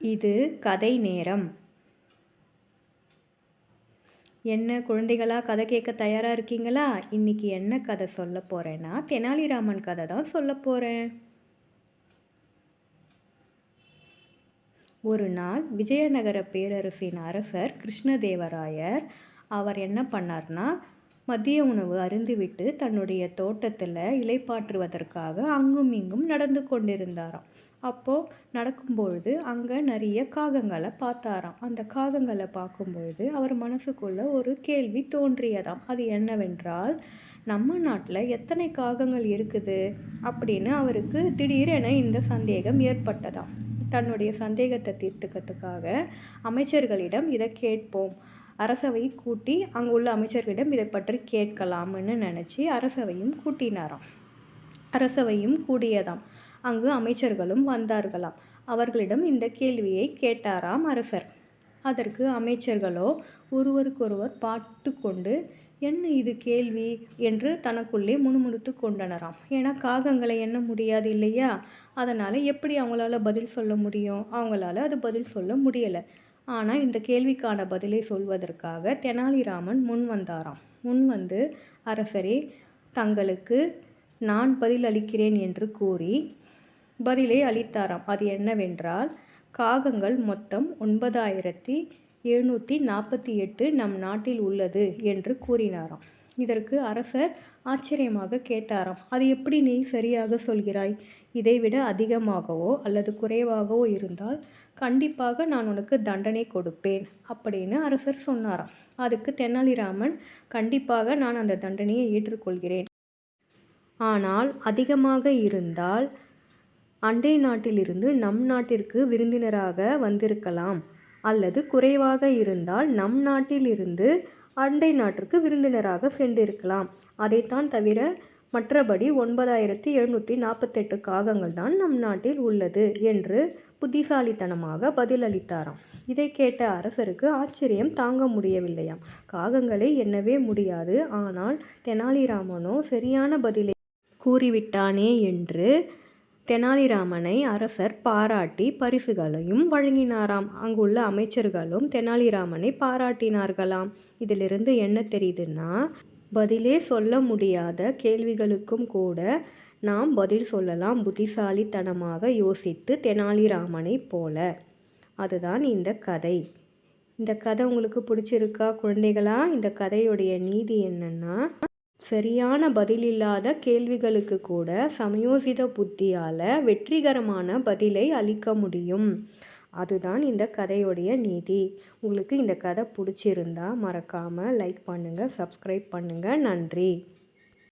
இது கதை நேரம். என்ன குழந்தைகளா கதை கேட்க தயாராக இருக்கீங்களா? இன்னைக்கு என்ன கதை சொல்ல போகிறேன்னா தெனாலிராமன் கதை தான் சொல்ல போகிறேன் ஒரு நாள் விஜயநகர பேரரசின் அரசர் கிருஷ்ணதேவராயர் அவர் என்ன பண்ணார்னா மதிய உணவு அருந்திவிட்டு தன்னுடைய தோட்டத்தில் இலைப்பாற்றுவதற்காக அங்கும் இங்கும் நடந்து கொண்டிருந்தாராம். அப்போது நடக்கும்பொழுது அங்கே நிறைய காகங்களை பார்த்தாராம். அந்த காகங்களை பார்க்கும்பொழுது அவர் மனசுக்குள்ளே ஒரு கேள்வி தோன்றியதாம். அது என்னவென்றால் நம்ம நாட்டில் எத்தனை காகங்கள் இருக்குது? அப்படின்னு அவருக்கு திடீரென இந்த சந்தேகம் ஏற்பட்டதாம். தன்னுடைய சந்தேகத்தை தீர்த்துக்கிறதுக்காக அமைச்சர்களிடம் இதை கேட்போம். அரசவை கூட்டி அங்கு உள்ள அமைச்சர்களிடம் இதை பற்றி கேட்கலாம்னு நினச்சி அரசவையும் கூட்டினாராம். அரசவையும் கூடியதாம். அங்கு அமைச்சர்களும் வந்தார்களாம். அவர்களிடம் இந்த கேள்வியை கேட்டாராம் அரசர். அதற்கு அமைச்சர்களோ ஒருவருக்கொருவர் பார்த்து கொண்டு என்ன இது கேள்வி என்று தனக்குள்ளே முணுமுணுத்து கொண்டனராம். ஏன்னா காகங்களை எண்ண முடியாது இல்லையா? அதனால் எப்படி அவங்களால பதில் சொல்ல முடியும்? அவங்களால அது பதில் சொல்ல முடியலை. ஆனால் இந்த கேள்விக்கான பதிலை சொல்வதற்காக தெனாலிராமன் முன் வந்தாராம். முன் வந்து அரசரே தங்களுக்கு நான் பதில் அளிக்கிறேன் என்று கூறி பதிலை அளித்தாராம். அது என்னவென்றால் காகங்கள் மொத்தம் ஒன்பதாயிரத்தி எழுநூற்றி நாற்பத்தி எட்டு நம் நாட்டில் உள்ளது என்று கூறினாராம். இதற்கு அரசர் ஆச்சரியமாக கேட்டாராம் அது எப்படி நீ சரியாக சொல்கிறாய்? இதைவிட அதிகமாகவோ அல்லது குறைவாகவோ இருந்தால் கண்டிப்பாக நான் உனக்கு தண்டனை கொடுப்பேன் அப்படின்னு அரசர் சொன்னாராம். அதுக்கு தெனாலிராமன் கண்டிப்பாக நான் அந்த தண்டனையை ஏற்றுக்கொள்கிறேன். ஆனால் அதிகமாக இருந்தால் அண்டை நாட்டிலிருந்து நம் நாட்டிற்கு விருந்தினராக வந்திருக்கலாம். அல்லது குறைவாக இருந்தால் நம் நாட்டிலிருந்து அண்டை நாட்டிற்கு விருந்தினராக சென்றிருக்கலாம். அதைத்தான் தவிர மற்றபடி ஒன்பதாயிரத்தி எழுநூற்றி நாற்பத்தெட்டு காகங்கள் தான் நம் நாட்டில் உள்ளது என்று புத்திசாலித்தனமாக பதிலளித்தாராம். இதை கேட்ட அரசருக்கு ஆச்சரியம் தாங்க முடியவில்லையாம். காகங்களை எண்ணவே முடியாது. ஆனால் தெனாலிராமனோ சரியான பதிலை கூறிவிட்டானே என்று தெனாலிராமனை அரசர் பாராட்டி பரிசுகளையும் வழங்கினாராம். அங்குள்ள அமைச்சர்களும் தெனாலிராமனை பாராட்டினார்களாம். இதிலிருந்து என்ன தெரியுதுன்னா பதிலே சொல்ல முடியாத கேள்விகளுக்கும் கூட நாம் பதில் சொல்லலாம் புத்திசாலித்தனமாக யோசித்து தெனாலிராமனை போல. அதுதான் இந்த கதை. இந்த கதை உங்களுக்கு பிடிச்சிருக்கா குழந்தைகளா? இந்த கதையுடைய நீதி என்னன்னா சரியான பதிலில்லாத கேள்விகளுக்கு கூட சமயோசித புத்தியால் வெற்றிகரமான பதிலை அளிக்க முடியும். அதுதான் இந்த கதையுடைய நீதி. உங்களுக்கு இந்த கதை பிடிச்சிருந்தா மறக்காமல் லைக் பண்ணுங்கள் சப்ஸ்கிரைப் பண்ணுங்கள் நன்றி.